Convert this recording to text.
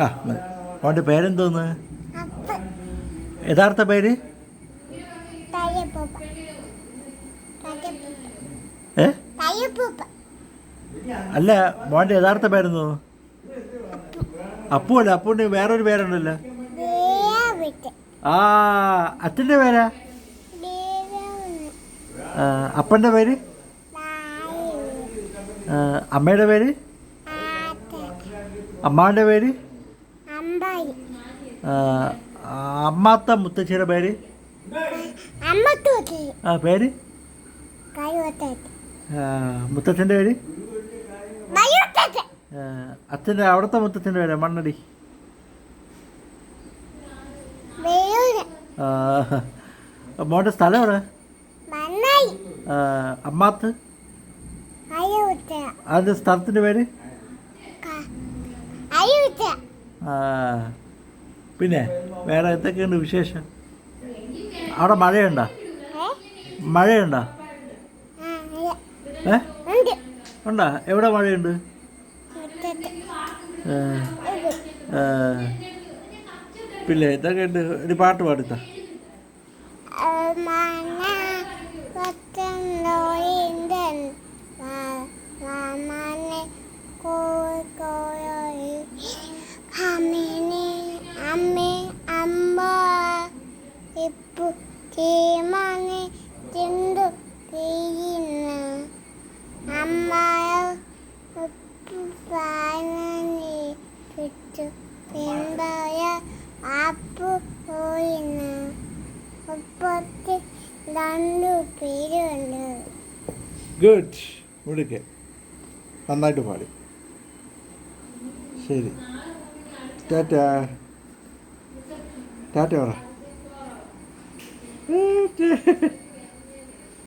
ആ. മോന്റെ പേരെന്തോന്ന്? യഥാർത്ഥ പേര്? ഏ? അല്ല മോന്റെ യഥാർത്ഥ പേരെന്തോ? അപ്പു അല്ല അപ്പുവിന് വേറൊരു പേരുണ്ടല്ലോ. ആ അച്ഛന്റെ പേരാ? അപ്പന്റെ അപ്പന്റെ പേര് അമ്മയുടെ പേര്? അമ്മാന്റെ പേര്? അമ്മാത്ത മുത്തശ്ശിയുടെ പേര്? ആ പേര്? മുത്തച്ഛന്റെ പേര്? അച്ഛന്റെ അവിടുത്തെ മുത്തച്ഛന്റെ പേര് മണ്ണടി? മോന്റെ സ്ഥലം എവിടെ? അമ്മാത്ത്? അതിന്റെ സ്ഥലത്തിന്റെ പേര്? അയ്യൂത്ത ആ, പിന്നെ വേറെ എന്തൊക്കെയുണ്ട് വിശേഷം? അവിടെ മഴയുണ്ടോ? മഴയുണ്ട? ഏ? ഉണ്ടോ. എവിടെ മഴയുണ്ട്? പിന്നെ ഇതൊക്കെ ഉണ്ട് ഒരു പാട്ട് പാടുത്ത. തീമനെ ചിന്തു ചെയ്യുന്ന. അമ്മായ ഉപ്പു പാനനി അപ്പു പോയിന്ന. മുപ്പത്തി രണ്ടു പേരുണ്ട്. ഗുഡ്. മുടുക്കെ നന്നായിട്ട് പാടി. ശരി. ടാറ്റ. ടാറ്റ പറ. ടാറ്റ.